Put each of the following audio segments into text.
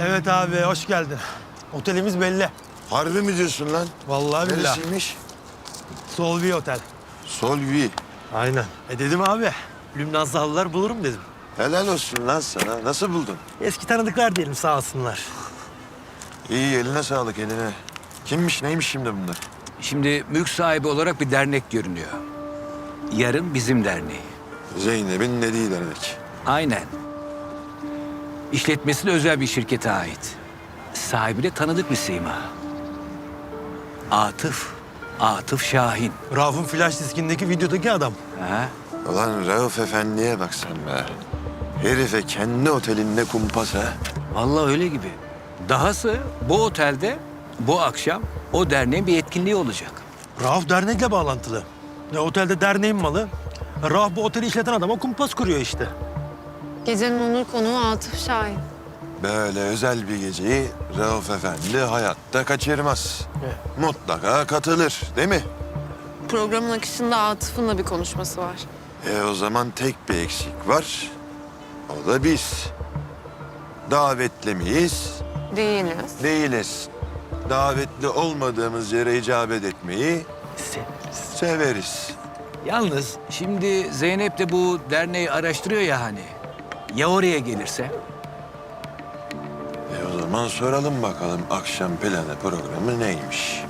Evet abi hoş geldin. Otelimiz belli. Harbi mi diyorsun lan? Vallahi billahi. Neresiymiş? Solvi Otel. Solvi. Aynen. E dedim abi. Lümnazlı halılar bulurum dedim. Helal olsun lan sana. Nasıl buldun? Eski tanıdıklar diyelim sağ olsunlar. İyi eline sağlık eline. Kimmiş neymiş şimdi bunlar? Şimdi mülk sahibi olarak bir dernek görünüyor. Yarın bizim derneği. Zeynep'in dediği dernek. Aynen. İşletmesi de özel bir şirkete ait. Sahibi de tanıdık bir sima. Atıf. Atıf Şahin. Rauf'un flash diskindeki videodaki adam. Ha? Ulan Rauf Efendi'ye bak sen be. Herife kendi otelinde kumpas ha. Vallahi öyle gibi. Dahası bu otelde bu akşam o derneğin bir etkinliği olacak. Rauf dernekle bağlantılı. Ya otelde derneğin malı. Rauf bu oteli işleten adama kumpas kuruyor işte. Gecenin onur konuğu Atıf Şahin. Böyle özel bir geceyi Rauf Efendi hayatta kaçırmaz. Mutlaka katılır değil mi? Programın akışında Atıf'ın da bir konuşması var. E o zaman tek bir eksik var. O da biz. Davetli miyiz? Değiliz. Değiliz. Davetli olmadığımız yere icabet etmeyi severiz. Yalnız şimdi Zeynep de bu derneği araştırıyor ya hani. Ya oraya gelirse? E o zaman soralım bakalım akşam planı programı neymiş?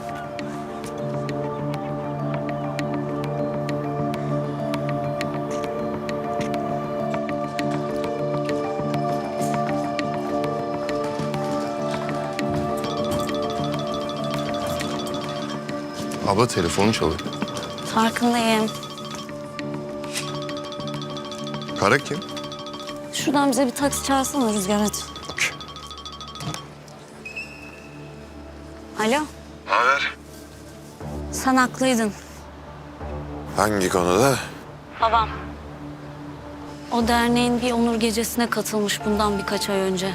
Abla telefonu çalıyor. Farkındayım. Kara kim? Şuradan bize bir taksi çağırsana Rüzgar hadi. Alo, Haber? sen haklıydın. Hangi konuda? Babam. O derneğin bir onur gecesine katılmış bundan birkaç ay önce.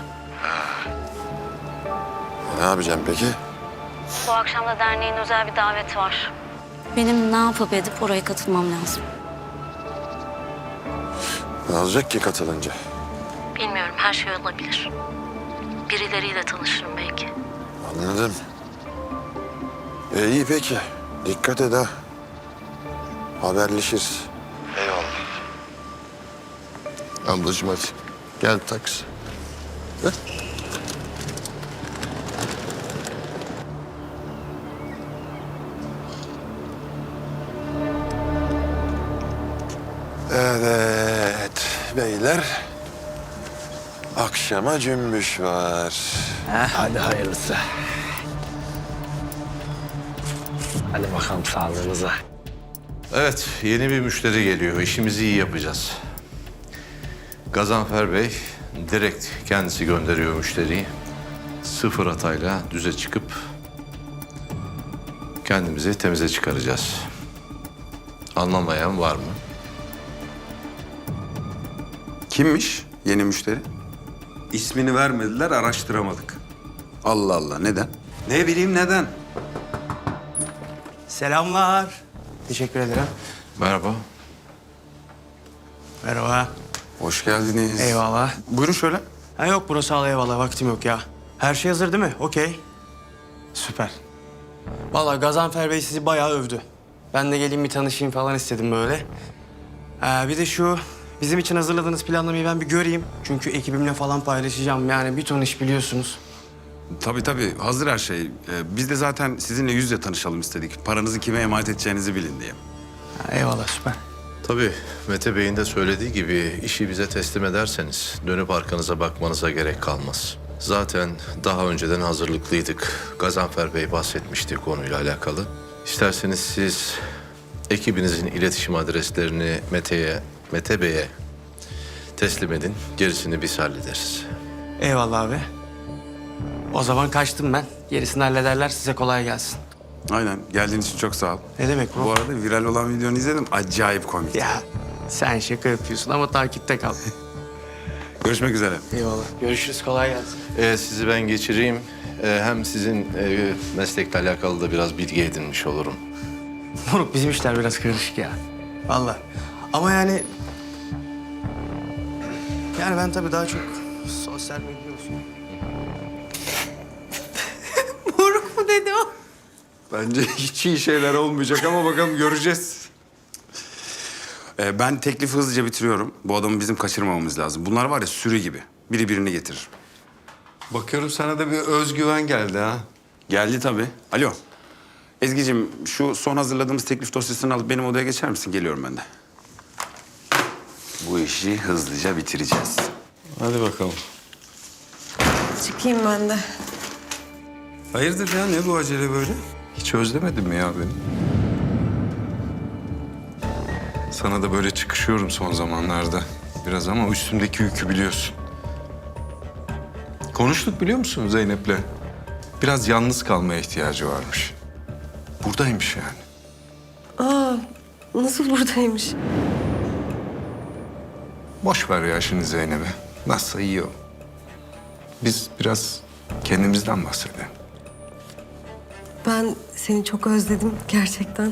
Ne yapacağım peki? Bu akşam da derneğin özel bir daveti var. Benim ne yapıp edip oraya katılmam lazım. Ne olacak ki katılınca? Bilmiyorum, her şey olabilir. Birileriyle tanışırım belki. Anladım. E iyi peki. Dikkat et ha. Haberleşiriz. Eyvallah. Ablacığım hadi. Gel taksi. Evet beyler. Akşama cümbüş var. Ha, hadi hayırlısı. Hadi bakalım sağlığınıza. Evet, yeni bir müşteri geliyor. İşimizi iyi yapacağız. Gazanfer Bey direkt kendisi gönderiyor müşteriyi. Sıfır hatayla düze çıkıp kendimizi temize çıkaracağız. Anlamayan var mı? Kimmiş yeni müşteri? İsmini vermediler, araştıramadık. Allah Allah, neden? Ne bileyim neden? Selamlar. Teşekkür ederim. Merhaba. Merhaba. Hoş geldiniz. Eyvallah. Buyurun şöyle. Ha yok burası sağ ol eyvallah vaktim yok ya. Her şey hazır değil mi? Okey. Süper. Vallahi Gazanfer Bey sizi bayağı övdü. Ben de geleyim bir tanışayım falan istedim böyle. Ha, bir de şu bizim için hazırladığınız planlamayı ben bir göreyim. Çünkü ekibimle falan paylaşacağım. Yani bir ton iş biliyorsunuz. Tabii tabii, hazır her şey. Ee, biz de zaten sizinle yüz yüze tanışalım istedik. Paranızı kime emanet edeceğinizi bilin diye. Ha, eyvallah süper. Tabii Mete Bey'in de söylediği gibi işi bize teslim ederseniz dönüp arkanıza bakmanıza gerek kalmaz. Zaten daha önceden hazırlıklıydık. Gazanfer Bey bahsetmişti konuyla alakalı. İsterseniz siz ekibinizin iletişim adreslerini Mete'ye, Mete Bey'e teslim edin. Gerisini biz hallederiz. Eyvallah abi. O zaman kaçtım ben. Gerisini hallederler size kolay gelsin. Aynen, geldiğiniz için çok sağ ol. Ne demek bu? Bu arada viral olan videonu izledim, acayip komik. Ya sen şaka yapıyorsun ama takipte kal. Görüşmek üzere. Eyvallah. Görüşürüz kolay gelsin. Ee, sizi ben geçireyim. Ee, hem sizin e, meslekle alakalı da biraz bilgi edinmiş olurum. Moruk bizim işler biraz karışık ya. Vallahi. Ama yani... Yani ben tabii daha çok sosyal medya olsun. Moruk mu dedi o? Bence hiç iyi şeyler olmayacak ama bakalım göreceğiz. Ee, ben teklifi hızlıca bitiriyorum. Bu adamı bizim kaçırmamamız lazım. Bunlar var ya sürü gibi. Biri birini getirir. Bakıyorum sana da bir özgüven geldi ha. Geldi tabii. Alo. Ezgi'cim şu son hazırladığımız teklif dosyasını alıp benim odaya geçer misin? Geliyorum ben de. Bu işi hızlıca bitireceğiz. Hadi bakalım. Çıkayım ben de. Hayırdır ya ne bu acele böyle? Hiç özlemedin mi ya beni? Sana da böyle çıkışıyorum son zamanlarda. Biraz ama üstümdeki yükü biliyorsun. Konuştuk biliyor musun Zeynep'le? Biraz yalnız kalmaya ihtiyacı varmış. Buradaymış yani. Aa, nasıl buradaymış? Boş ver ya şimdi Zeynep'i. Nasılsa iyi o. Biz biraz kendimizden bahsedelim. Ben seni çok özledim gerçekten.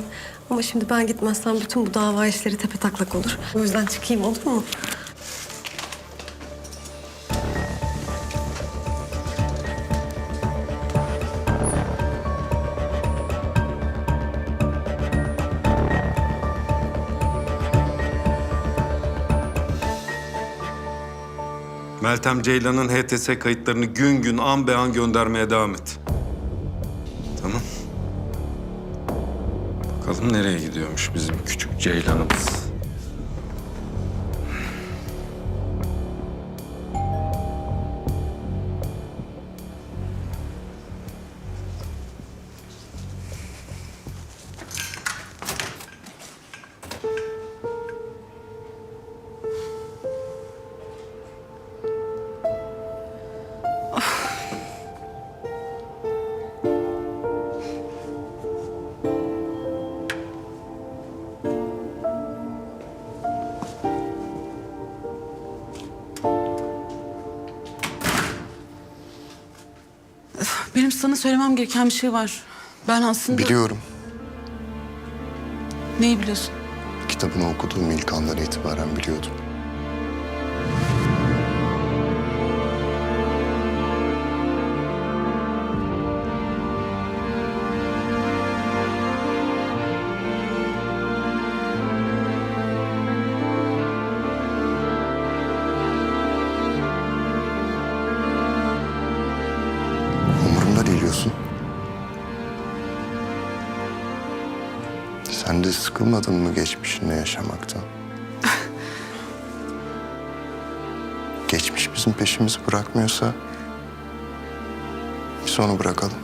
Ama şimdi ben gitmezsem bütün bu dava işleri tepe taklak olur. O yüzden çıkayım olur mu? Meltem Ceylan'ın HTS kayıtlarını gün gün an be an göndermeye devam et. Tamam. Bakalım nereye gidiyormuş bizim küçük Ceylan'ımız. Benim sana söylemem gereken bir şey var. Ben aslında... Biliyorum. Neyi biliyorsun? Kitabını okuduğum ilk andan itibaren biliyordum. Sen de sıkılmadın mı geçmişinle yaşamaktan? Geçmiş bizim peşimizi bırakmıyorsa biz onu bırakalım.